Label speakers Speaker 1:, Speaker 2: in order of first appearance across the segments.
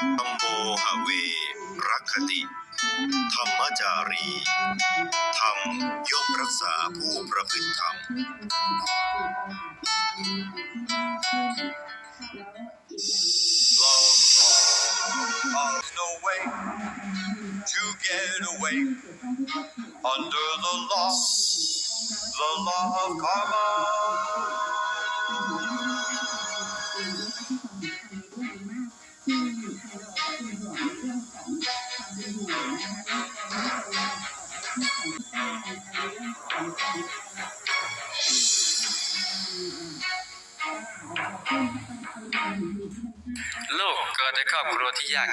Speaker 1: อมโบหเวรักติ ธรรมจารี ธรรมย่มรักษาผู้ประพฤติธรรม
Speaker 2: the law of karma.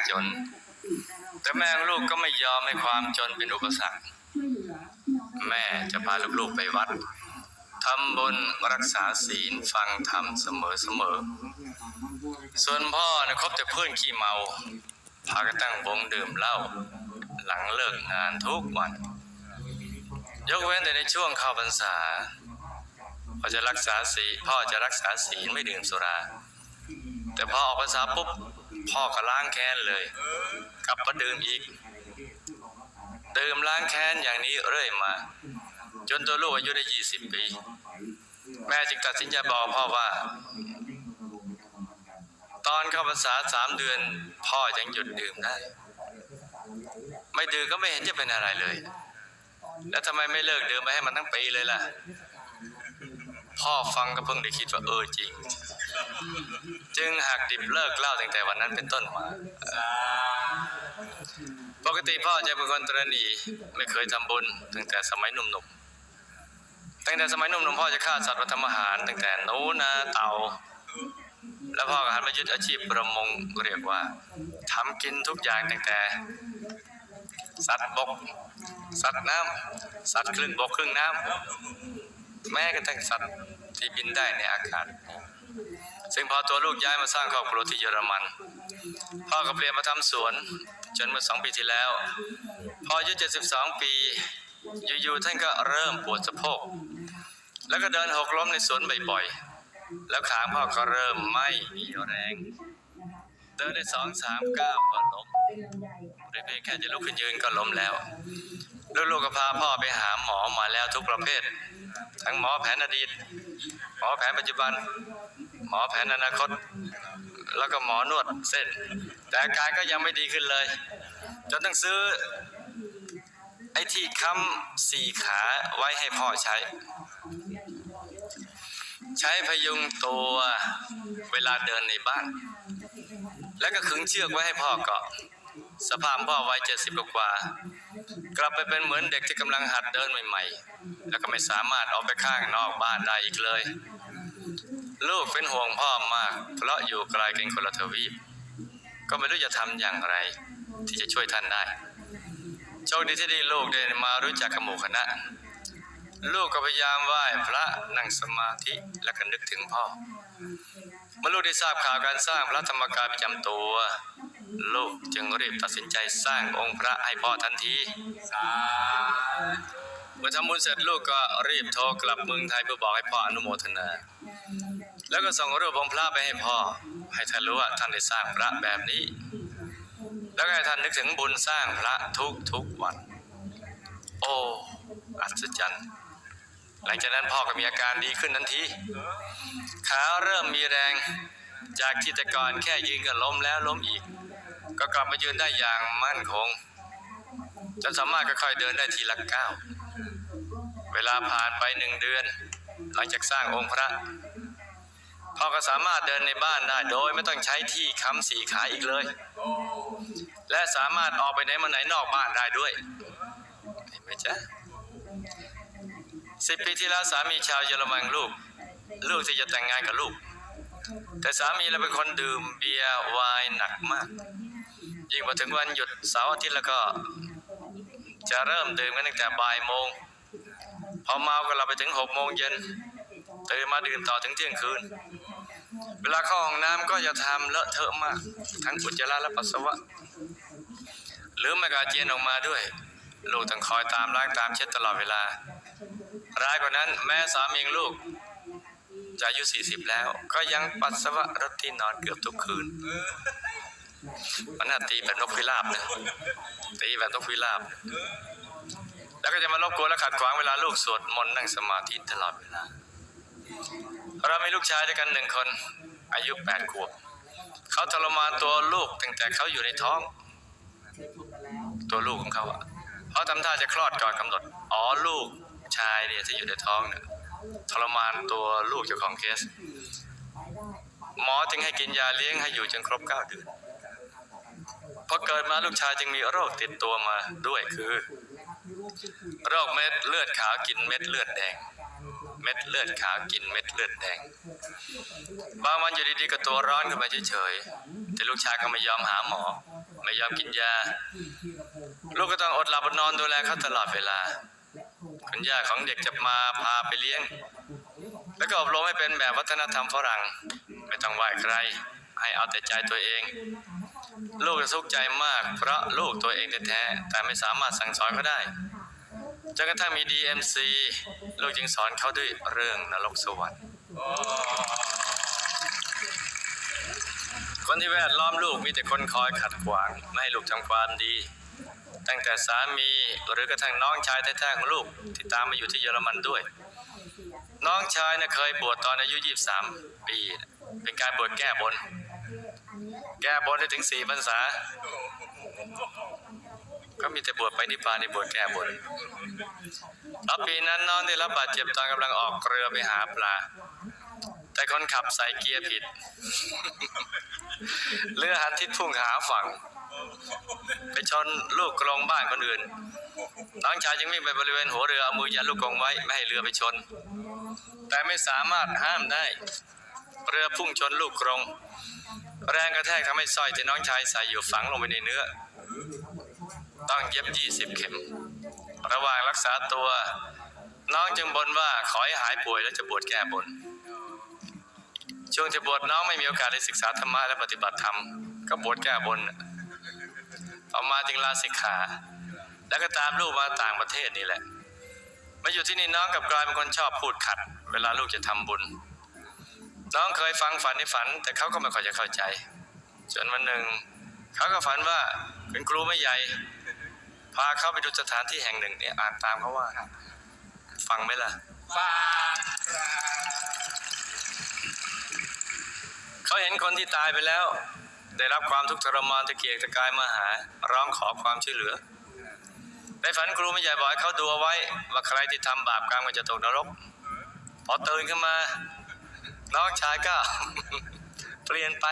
Speaker 3: จน แต่แม่งลูกก็ไม่ยอมให้ความจนเป็นอุปสรรค แม่จะพาลูกๆไปวัดทำบุญรักษาศีลฟังธรรมเสมอๆส่วนพ่อนะคบแต่เพื่อนขี้เมา พากันตั้งวงดื่มเหล้าหลังเลิกงานทุกวัน ยกเว้นแต่ในช่วงเข้าพรรษาพ่อจะรักษาศีลพ่อจะรักษาศีลไม่ดื่มสุรา แต่พอออกพรรษาปุ๊บ พ่อก็ล้างแค้นเลย กลับมาดื่มอีก ดื่มล้างแค้นอย่างนี้เรื่อยมา จนตัวลูกอายุได้20ปี แม่จึงตัดสินใจบอกพ่อว่า ตอนเข้าพรรษาสามเดือน พ่อยังหยุดดื่มได้ไม่ดื่มก็ไม่เห็นจะเป็นอะไรเลย แล้วทำไมไม่เลิกดื่มไปให้มันทั้งปีเลยล่ะ พ่อฟังก็เพิ่งได้คิดว่าเออจริง จึงหักดิบเลิกเล่าตั้งแต่วันนั้นเป็นต้นมา ปกติพ่อจะเป็นคนตรณีไม่เคยทำบุญตั้งแต่สมัยหนุ่มๆ ตั้งแต่สมัยหนุ่มๆพ่อจะฆ่าสัตว์มาทำอาหารตั้งแต่นูนาเต่า แล้วพ่อก็หันมายึดอาชีพประมงเรียกว่าทำกินทุกอย่างตั้งแต่ สัตว์บก สัตว์น้ำสัตว์ครึ่งบกครึ่งน้ำแม้กระทั่งสัตว์ที่บินได้ในอากาศ ซึ่งพอตัวลูกย้ายมาสร้างครอบครัวที่เยอรมัน พ่อก็เปลี่ยนมาทำสวน จนเมื่อสองปีที่แล้ว พออายุ72 ปี อยู่ๆท่านก็เริ่มปวดสะโพก แล้วก็เดินหกล้มในสวนบ่อยๆ แล้วขาพ่อก็เริ่มไม่มีแรงเดินได้สองสามก้าวก็ล้มหรือเพียงแค่จะลุกขึ้นยืนก็ล้มแล้ว ลูกๆก็พาพ่อไปหาหมอมาแล้วทุกประเภท ทั้งหมอแผนอดีต หมอแผนปัจจุบัน หมอแผนอนาคต แล้วก็หมอนวดเส้น แต่อาการก็ยังไม่ดีขึ้นเลย จนต้องซื้อ ไอ้ที่ค้ำสี่ขาไว้ให้พ่อใช้ ใช้พยุงตัวเวลาเดินในบ้าน แล้วก็ขึงเชือกไว้ให้พ่อเกาะสภาพพ่อวัยเจ็ดสิบกว่า กลับไปเป็นเหมือนเด็กที่กำลังหัดเดินใหม่ ๆ แล้วก็ไม่สามารถออกไปข้างนอกบ้านได้อีกเลย ลูกเป็นห่วงพ่อมาก เพราะอยู่ไกลกันคนละทวีป ก็ไม่รู้จะทำอย่างไร ที่จะช่วยท่านได้ โชคดีที่ได้ลูกได้มารู้จักกับหมู่คณะ ลูกก็พยายามไหว้พระนั่งสมาธิและก็นึกถึงพ่อ เมื่อลูกได้ทราบข่าวการสร้างพระธรรมกายประจำตัว ลูกจึงรีบตัดสินใจสร้างองค์พระให้พ่อทันทีเมื่อทำบุญเสร็จลูกก็รีบโทรกลับเมืองไทยเพื่อบอกให้พ่ออนุโมทนา แล้วก็ส่งรูปองค์พระไปให้พ่อ ให้ท่านรู้ว่าท่านได้สร้างพระแบบนี้ แล้วให้ท่านนึกถึงบุญสร้างพระทุกทุกวัน โอ้อัศจรรย์หลังจากนั้นพ่อก็มีอาการดีขึ้นทันทีขาเริ่มมีแรงจากที่แต่ก่อนแค่ยืนก็ล้มแล้วล้มอีก ก็กลับมายืนได้อย่างมั่นคงจนสามารถค่อยๆเดินได้ทีละก้าวเวลาผ่านไปหนึ่งเดือน หลังจากสร้างองค์พระ พ่อก็สามารถเดินในบ้านได้โดยไม่ต้องใช้ที่ค้ำสี่ขาอีกเลย และสามารถออกไปไหนมาไหนนอกบ้านได้ด้วยเห็นไหมจ๊ะสิบปีที่แล้วสามีชาวเยอรมันลูก ลูกที่จะแต่งงานกับลูก แต่สามีเราเป็นคนดื่มเบียร์ไวน์หนักมาก ยิ่งพอถึงวันหยุดเสาร์อาทิตย์แล้วก็ จะเริ่มดื่มกันตั้งแต่บ่ายโมงพอเมาก็เราไปถึงหกโมงเย็นตื่นมาดื่มต่อถึงเที่ยงคืน เวลาเข้าห้องน้ำก็จะทำเลอะเทอะมาก ทั้งอุจจาระและปัสสาวะ หรือไม่กาเจียนออกมาด้วย ลูกต้องคอยตามล้างตามเช็ดตลอดเวลา ร้ายกว่านั้นแม่สามีลูกจะอายุ 40 แล้ว ก็ยังปัสสาวะรถที่นอนเกือบทุกคืนมันน่าตีแบบนกพิราบนะตีแบบนกพิราบ แล้วก็จะมารบกวนและขัดขวางเวลาลูกสวดมนต์นั่งสมาธิตลอดเวลา เรามีลูกชายด้วยกันหนึ่งคน อายุแปดขวบ เขาทรมานตัวลูกตั้งแต่เขาอยู่ในท้อง ตัวลูกของเขาอะเขาทำท่าจะคลอดก่อนกำหนด อ๋อลูกชายเนี่ยที่อยู่ในท้องเนี่ยทรมานตัวลูกเจ้าของเคส หมอจึงให้กินยาเลี้ยงให้อยู่จนครบเก้าเดือนพอเกิดมาลูกชายจึงมีโรคติดตัวมาด้วยคือ โรคเม็ดเลือดขาวกินเม็ดเลือดแดง เม็ดเลือดขาวกินเม็ดเลือดแดง บางวันอยู่ดีๆก็ตัวร้อนขึ้นมาเฉยๆแต่ลูกชายก็ไม่ยอมหาหมอ ไม่ยอมกินยา ลูกก็ต้องอดหลับอดนอนดูแลเขาตลอดเวลา คุณย่าของเด็กจะมาพาไปเลี้ยง แล้วก็อบรมให้เป็นแบบวัฒนธรรมฝรั่ง ไม่ต้องไหว้ใคร ให้เอาแต่ใจตัวเอง ลูกจะทุกข์ใจมากเพราะลูกตัวเองแท้แต่ไม่สามารถสั่งสอนเขาได้ จนกระทั่งมี DMC ลูกจึงสอนเขาด้วยเรื่องนรกสวรรค์ คนที่แวดล้อมลูกมีแต่คนคอยขัดขวางไม่ให้ลูกทำความดี ตั้งแต่สามีหรือกระทั่งน้องชายแท้ๆของลูกที่ตามมาอยู่ที่เยอรมันด้วย น้องชายน่ะเคยบวชตอนอายุ 23 ปี เป็นการบวชแก้บน แก้บนได้ถึงสี่พรรษา ก็มีแต่บวชไปนิพพานในบวชแก้บนแล้วปีนั้นน้องได้รับบาดเจ็บตอนกำลังออกเรือไปหาปลา แต่คนขับใส่เกียร์ผิด เรือหันทิศพุ่งหาฝั่ง ไปชนลูกกรงบ้านคนอื่น น้องชายจึงวิ่งไปบริเวณหัวเรือเอามือยันลูกกรงไว้ไม่ให้เรือไปชน แต่ไม่สามารถห้ามได้ เรือพุ่งชนลูกกรงแรงกระแทกทำให้สร้อยที่น้องชายใส่อยู่ฝังลงไปในเนื้อ ต้องเย็บ20เข็ม ระหว่างรักษาตัว น้องจึงบนว่าขอให้หายป่วยแล้วจะบวชแก้บน ช่วงที่บวชน้องไม่มีโอกาสได้ศึกษาธรรมะและปฏิบัติธรรมก็บวชแก้บนต่อมาจึงลาสิกขา แล้วก็ตามลูกมาต่างประเทศนี่แหละ มาอยู่ที่นี่น้องกับกลายเป็นคนชอบพูดขัด เวลาลูกจะทำบุญ น้องเคยฟังฝันในฝัน แต่เขาก็ไม่ค่อยจะเข้าใจ จนวันหนึ่งเขาก็ฝันว่าเป็นครูไม่ใหญ่ พาเขาไปดูสถานที่แห่งหนึ่งเนี่ยอ่านตามเขาว่าฟังไหมล่ะเขาเห็นคนที่ตายไปแล้ว ได้รับความทุกข์ทรมานตะเกียกตะกายมาหา ร้องขอความช่วยเหลือในฝันครูไม่ใหญ่บอกให้เขาดูเอาไว้ ว่าใครที่ทำบาปกรรมก็จะตกนรก พอตื่นขึ้นมา น้องชายก็ เปลี่ยนไป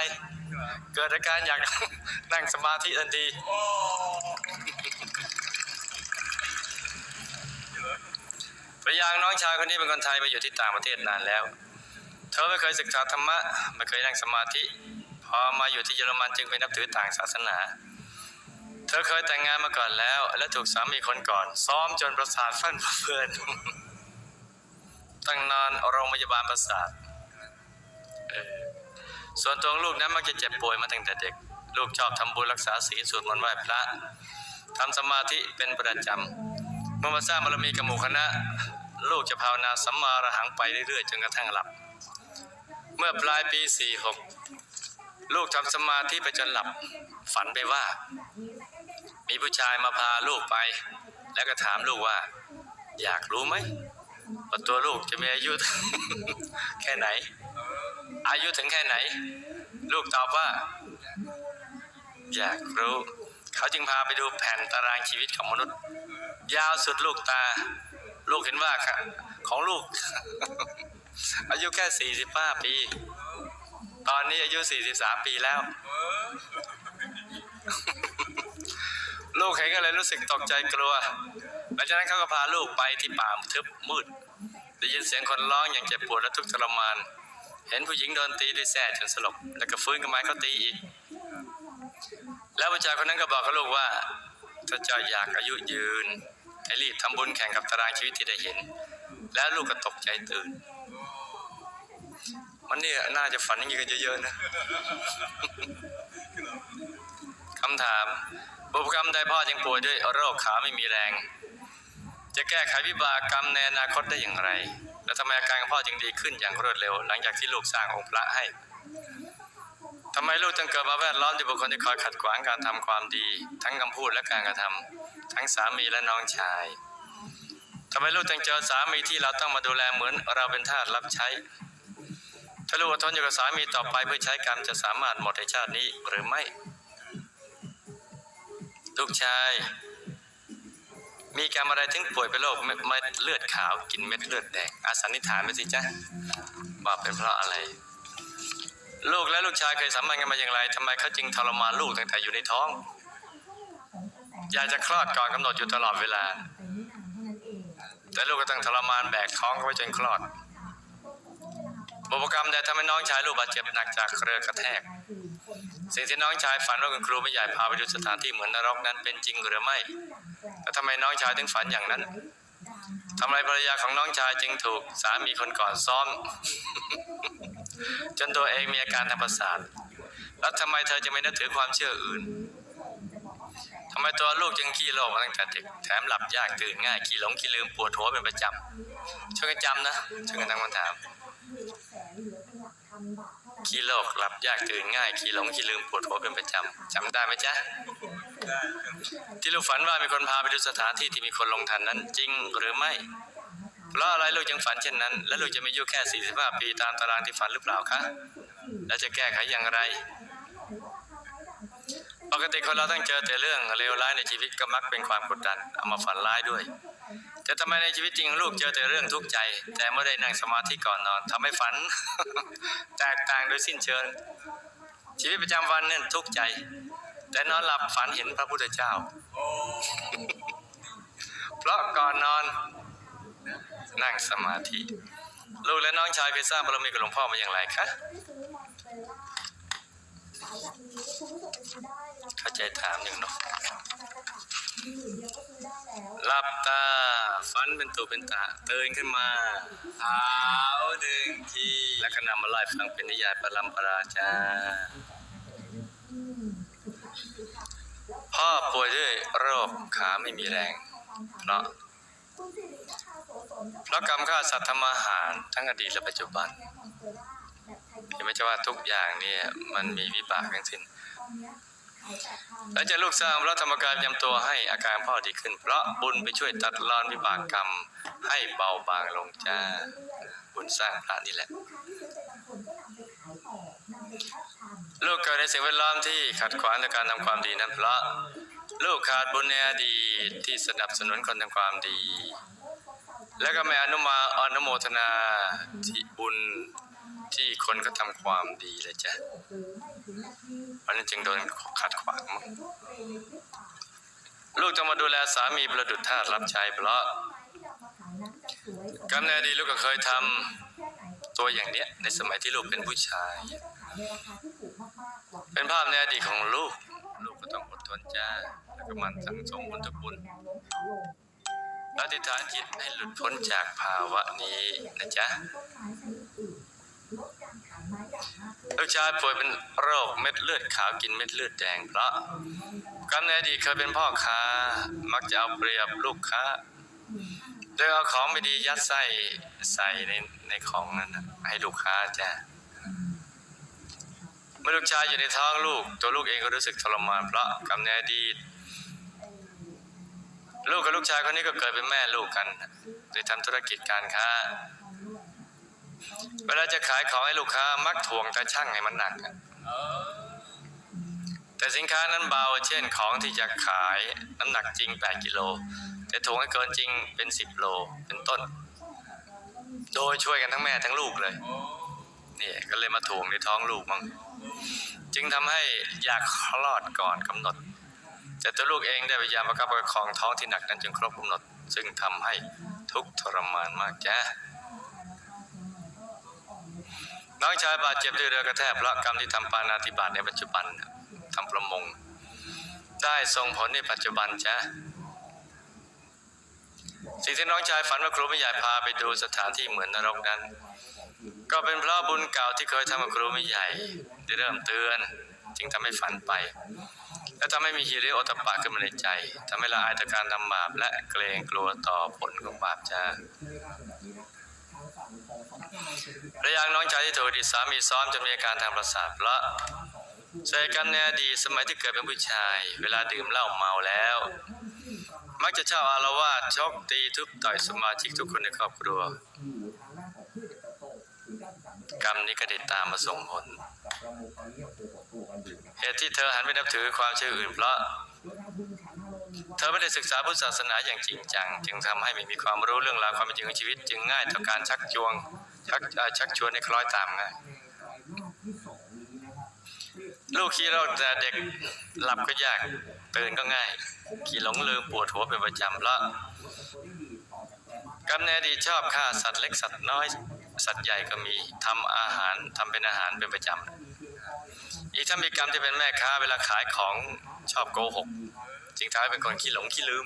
Speaker 3: เกิดอาการอยากนั่งสมาธิทันทีพยางน้องชายคนนี้เป็นคนไทยมาอยู่ที่ต่างประเทศนานแล้ว เธอไม่เคยศึกษาธรรมะไม่เคยนั่งสมาธิ พอมาอยู่ที่เยอรมันจึงไปนับถือต่างศาสนา เธอเคยแต่งงานมาก่อนแล้ว และถูกสามีคนก่อน ซ้อมจนประสาทฟั่นเฟือนตั้งนอนโรงพยาบาลประสาทเออ ส่วนตัวของลูกนั้นมักจะเจ็บป่วยมาตั้งแต่เด็ก ลูกชอบทำบุญรักษาศีลสวดมนต์ไหว้พระทำสมาธิเป็นประจำเมื่อมาสร้างบารมีกับหมู่คณะ ลูกจะภาวนาสัมมาอรหังไปเรื่อยๆจนกระทั่งหลับ เมื่อปลายปี 46 ลูกทำสมาธิไปจนหลับ ฝันไปว่า มีผู้ชายมาพาลูกไป แล้วก็ถามลูกว่า อยากรู้ไหมว่าตัวลูกจะมีอายุแค่ไหน อายุถึงแค่ไหน ลูกตอบว่า อยากรู้ เขาจึงพาไปดูแผ่นตารางชีวิตของมนุษย์ ยาวสุดลูกตา ลูกเห็นว่าค่ะของลูก อายุแค่ 45 ปี ตอนนี้อายุ 43 ปีแล้ว ลูกเห็นก็เลยรู้สึกตกใจกลัวหลังจากนั้นเขาก็พาลูกไปที่ป่าทึบมืดได้ยินเสียงคนร้องอย่างเจ็บปวดและทุกข์ทรมาน เห็นผู้หญิงโดนตีด้วยแส้จนสลบ แล้วก็ฟื้นขึ้นมาให้เขาตีอีก แล้วผู้ชายคนนั้นก็บอกกับลูกว่า ถ้าเจ้าอยากอายุยืนให้รีบทำบุญแข่งกับตารางชีวิตที่ได้เห็น แล้วลูกก็ตกใจตื่น มันเนี่ยน่าจะฝันอย่างนี้กันเยอะๆนะคำถาม บุพกรรมใดพ่อจึงป่วยด้วยโรคขาไม่มีแรง จะแก้ไขวิบากกรรมในอนาคตได้อย่างไร และทำไมอาการของพ่อจึงดีขึ้นอย่างรวดเร็ว หลังจากที่ลูกสร้างองค์พระให้ทำไมลูกต้องเกิดมาแวดล้อมด้วยบุคคลที่คอยขัดขวางการทำความดี ทั้งคำพูดและการกระทำทั้งสามีและน้องชายทำไมลูกต้องเจอสามีที่เราต้องมาดูแลเหมือนเราเป็นทาสรับใช้ ถ้าลูกอดทนอยู่กับสามีต่อไปเพื่อใช้กรรมจะสามารถหมดในชาตินี้หรือไม่ ลูกชาย มีกรรมอะไรถึงป่วยเป็นโรคเม็ดเลือดขาวกินเม็ดเลือดแดงอาสันนิษฐานไปสิจ๊ะว่าเป็นเพราะอะไร ลูกและลูกชายเคยสัมพันธ์กันมาอย่างไรทำไมเขาจึงทรมานลูกตั้งแต่อยู่ในท้อง อยากจะคลอดก่อนกำหนดอยู่ตลอดเวลา แต่ลูกก็ต้องทรมานแบกท้องไว้จนคลอดบุพกรรมใดทำให้น้องชายลูกบาดเจ็บหนักจากเครือกระแทก สิ่งที่น้องชายฝันว่าคุณครูไม่ใหญ่พาไปดูสถานที่เหมือนนรกนั้นเป็นจริงหรือไม่และทำไมน้องชายถึงฝันอย่างนั้นทำไมภรรยาของน้องชายจึงถูกสามีคนก่อนซ้อม จนตัวเองมีอาการทางประสาทแล้วทำไมเธอจะไม่นับถือความเชื่ออื่นทำไมตัวลูกจึงขี้โลภตั้งแต่เด็กแถมหลับยากตื่นง่ายขี้หลงขี้ลืมปวดหัวเป็นประจำช่วยกันจำนะช่วยกันตั้งคำถาม ขี้โลกหลับยากตื่นง่ายขี้หลงขี้ลืมปวดหัวเป็นประจำจำได้ไหมจ๊ะที่ลูกฝันว่ามีคนพาไปดูสถานที่ที่มีคนลงทันนั้น จริงหรือไม่เพราะอะไรลูกจึงฝันเช่นนั้น และลูกจะไมีอายุแค่ 45 ปีตามตารางที่ฝันหรือเปล่าคะและจะแก้ไขอย่างไร ปกติคนเราต้องเจอแต่เรื่องเลวร้ายในชีวิตก็มักเป็นความกดดันเอามาฝันร้ายด้วย แต่ทำไมในชีวิตจริงลูกเจอแต่เรื่องทุกข์ใจ แต่เมื่อได้นั่งสมาธิก่อนนอนทำให้ฝัน แตกต่างโดยสิ้นเชิง ชีวิตประจำวันเนี่ยทุกข์ใจ แต่นอนหลับฝันเห็นพระพุทธเจ้า เพราะก่อนนอน นั่งสมาธิ ลูกและน้องชายเคยสร้างบารมีกับหลวงพ่อมาอย่างไรคะเข้าใจถามหนึ่งเนาะ หลับตาฝันเป็นตัวเป็นตาเตื่นขึ้นมาหาหนึ่งทีแล้วก็นำมาไล่ฟังเป็นนิยายปรัมปราจาพ่อป่วยด้วยโรคขาไม่มีแรงเพราะเพราะกรรมฆ่าสัตว์ทำอาหารทั้งอดีตและปัจจุบันเห็นไหมจ๊ะว่าทุกอย่างเนี่ยมันมีวิบากทั้งสิ้น และจะลูกสร้างพระธรรมกายยำตัวให้อาการพ่อดีขึ้น เพราะบุญไปช่วยตัดรอนวิบากกรรม ให้เบาบางลงจ้า บุญสร้างพระนี่แหละลูกเกิดในสิ่งแวดล้อมที่ขัดขวางในการทำความดีนั้นเพราะลูกขาดบุญในอดีตที่สนับสนุนคนทำความดี และก็ไม่อนุมาอนุโมทนาที่บุญที่คนก็ทำความดีเลยจ้ะ นั่นจึงโดนขัดขวาง ลูกต้องมาดูแลสามีประดุจทาสรับใช้เพราะกรรมในอดีตลูกก็เคยทำตัวอย่างเนี้ย ในสมัยที่ลูกเป็นผู้ชาย เป็นภาพในอดีตของลูก ลูกก็ต้องอดทนจ้าแล้วก็มันสั่งสมบุญทุกบุญแล้วอธิษฐานจิตให้หลุดพ้นจากภาวะนี้นะจ๊ะ ลูกชายป่วยเป็นโรคเม็ดเลือดขาวกินเม็ดเลือดแดงเพราะกรรมในอดีตเคยเป็นพ่อค้า มักจะเอาเปรียบลูกค้าโดยเอาของไม่ดียัดใส่ใส่ในในของนั้นให้ลูกค้าจ้ะเมื่อลูกชายอยู่ในท้องลูก ตัวลูกเองก็รู้สึกทรมานเพราะกรรมในอดีตลูกกับลูกชายคนนี้ก็เกิดเป็นแม่ลูกกันโดยทำธุรกิจการค้า เวลาจะขายของให้ลูกค้ามักถ่วงตาช่างให้มันหนักแต่สินค้านั้นเบา เช่นของที่จะขายน้ำหนักจริง 8 กิโล แต่ถ่วงให้เกินจริงเป็น 10 โล เป็นต้น โดยช่วยกันทั้งแม่ทั้งลูกเลยนี่ก็เลยมาถ่วงในท้องลูกมั้งจึงทำให้อยากคลอดก่อนกำหนด แต่ตัวลูกเองได้พยายามประคับประคองท้องที่หนักนั้นจนครบกำหนด ซึ่งทำให้ทุกทรมานมากจ้า น้องชายบาดเจ็บด้วยเรือกระแทกเพราะกรรมที่ทำปานาธิบาตในปัจจุบันทำประมง ได้ส่งผลในปัจจุบันจ้าสิ่งที่น้องชายฝันว่าครูไม่ใหญ่พาไปดูสถานที่เหมือนนรกนั้น ก็เป็นเพราะบุญเก่าที่เคยทำกับครูไม่ใหญ่ได้เริ่มเตือน จึงทำให้ฝันไป และทำให้มีฮิริโอตปปะขึ้นมาในใจทำให้ละอายต่อการทำบาปและเกรงกลัวต่อผลของบาปจ้า ระยางน้องชายที่ถูกอดีตสามีซ้อมจนมีอาการทางประสาทเพราะใส่กันในอดีตสมัยที่เกิดเป็นผู้ชาย เวลาดื่มเหล้าเมาแล้ว มักจะชอบอารวาสชกตีทุบต่อยสมาชิกทุกคนในครอบครัว กรรมนี้ก็ได้ตามมาส่งผลเหตุที่เธอหันไปนับถือความเชื่ออื่นเพราะเธอไม่ได้ศึกษาพุทธศาสนาอย่างจริงจัง จึงทำให้ไม่มีความรู้เรื่องราวความเป็นจริงของชีวิต จึงง่ายต่อการชักจวง ชักชักชวนให้คล้อยตามไงลูกขี้เราแต่เด็กหลับก็ยากตื่นก็ง่าย ขี้หลงลืมปวดหัวเป็นประจำเพราะกำเนิดดีชอบฆ่าสัตว์เล็กสัตว์น้อย สัตว์ใหญ่ก็มีทำอาหารทำเป็นอาหารเป็นประจำอีกทั้งมีกรรมที่เป็นแม่ค้าเวลาขายของชอบโกหกจึงทำให้เป็นคนขี้หลงขี้ลืม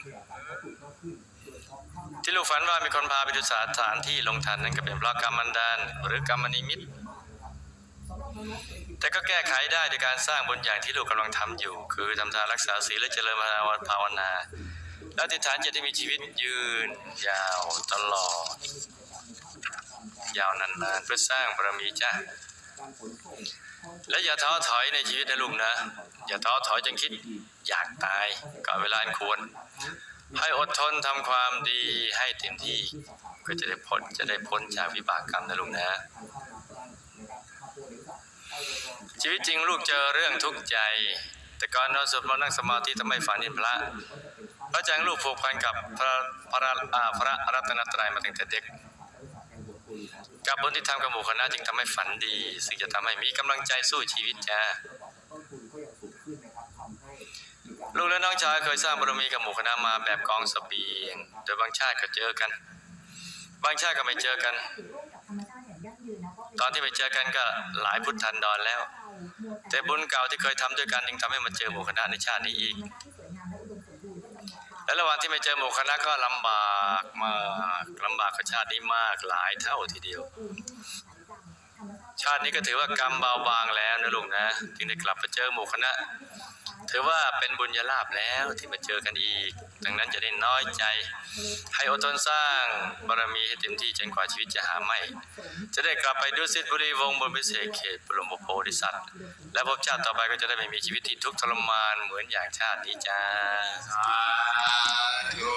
Speaker 3: ที่ลูกฝันว่ามีคนพาไปดูสถานที่ลงทันนั่นก็เป็นเพราะกรรมมันดานหรือกรรมนิมิต แต่ก็แก้ไขได้โดยการสร้างบุญอย่างที่ลูกกำลังทำอยู่ คือทำทานรักษาศีลและเจริญภาวนา และอธิษฐานจะได้มีชีวิตยืน ยาวตลอด ยาวนานๆเพื่อสร้างบารมีจ้าและอย่าท้อถอยในชีวิตนะลุงนะ อย่าท้อถอยจนคิดอยากตายก่อนเวลาอันควร ให้อดทนทำความดีให้เต็มที่ก็จะได้พ้นจะได้พ้นจากวิบากกรรมนะลุงนะ ชีวิตจริงลูกเจอเรื่องทุกข์ใจ แต่ก่อนนอนสวดมนต์นั่งสมาธิทำไมฝันเห็นพระพระอาจารย์ลูกผูกพันกับพระพระอาพระรัตนตรัยมาตั้งแต่เด็กกับบุญที่ทำกับหมู่คณะจึงทำให้ฝันดี ซึ่งจะทำให้มีกำลังใจสู้ชีวิตจ้า ลูกและน้องชายเคยสร้างบารมีกับหมู่คณะมาแบบกองเสบียงโดยบางชาติก็เจอกัน บางชาติก็ไม่เจอกัน ตอนที่ไปเจอกันก็หลายพุทธันดรแล้ว แต่บุญเก่าที่เคยทำด้วยกันยังทำให้มาเจอหมู่คณะในชาตินี้อีก และระหว่างที่ไม่เจอหมู่คณะก็ลำบากมากลำบากกว่าชาตินี้มากหลายเท่าทีเดียว ชาตินี้ก็ถือว่ากรรมเบาบางแล้วนะลุงนะจึงได้กลับมาเจอหมู่คณะ ถือว่าเป็นบุญญาลาภแล้วที่มาเจอกันอีก ดังนั้นจะได้น้อยใจ ให้อดทนสร้างบารมีให้เต็มที่จนกว่าชีวิตจะหาไม่ จะได้กลับไปดุสิตบุรีวงบนพิเศษเขตบรมโพธิสัตว์ และภพชาติต่อไปก็จะได้ไม่มีชีวิตที่ทุกข์ทรมานเหมือนอย่างชาตินี้จ้า
Speaker 2: สาธุ